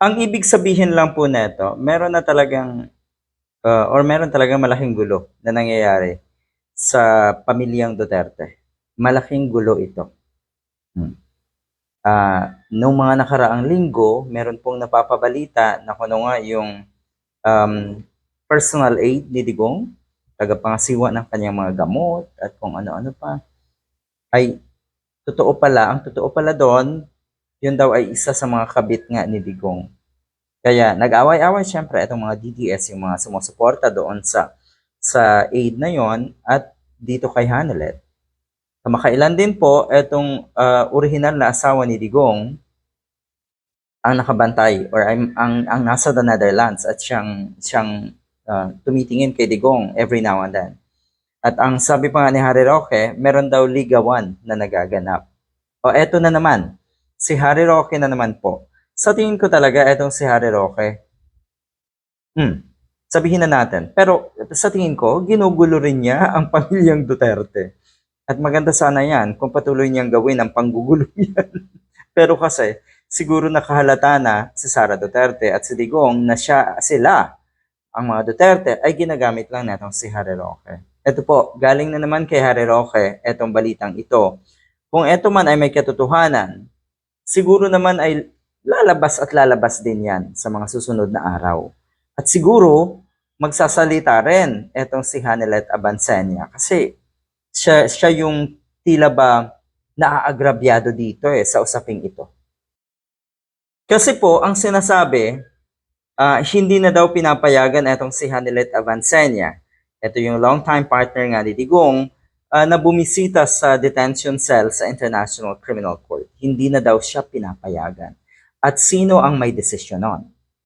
Ang ibig sabihin lang po neto, meron na talagang uh, or meron talagang malaking gulo na nangyayari sa pamilyang Duterte. Malaking gulo ito. Hmm. Ah, nung mga nakaraang linggo, meron pong napapabalita na kuno nga yung um, personal aid ni Digong, tagapangasiwa ng kanyang mga gamot at kung ano-ano pa, ay totoo pala, ang totoo pala doon, yun daw ay isa sa mga kabit nga ni Digong. Kaya nag-away-away syempre itong mga DDS, yung mga sumusuporta doon sa sa aid na yon at dito kay Hanelet. Kamakailan din po itong uh, original na asawa ni Digong ang nakabantay or ang, ang, ang nasa the Netherlands at siyang, siyang uh, tumitingin kay Digong every now and then. At ang sabi pa nga ni Harry Roque, meron daw Liga 1 na nagaganap. O eto na naman, si Harry Roque na naman po. Sa tingin ko talaga, etong si Harry Roque, hmm, sabihin na natin. Pero sa tingin ko, ginugulo rin niya ang pamilyang Duterte. At maganda sana yan kung patuloy niyang gawin ang panggugulo yan. Pero kasi, siguro nakahalata na si Sara Duterte at si Digong na siya, sila, ang mga Duterte, ay ginagamit lang natong si Harry Roque. Ito po, galing na naman kay Harry Roque, etong balitang ito. Kung ito man ay may katotohanan, siguro naman ay lalabas at lalabas din yan sa mga susunod na araw. At siguro, magsasalita rin etong si Hanelet Abansenia kasi siya, siya yung tila ba naaagrabyado dito eh sa usaping ito. Kasi po, ang sinasabi, ah, hindi na daw pinapayagan etong si Hanelet Avancenia. Ito yung long-time partner nga ni Digong ah, na bumisita sa detention cell sa International Criminal Court. Hindi na daw siya pinapayagan. At sino ang may desisyon nun?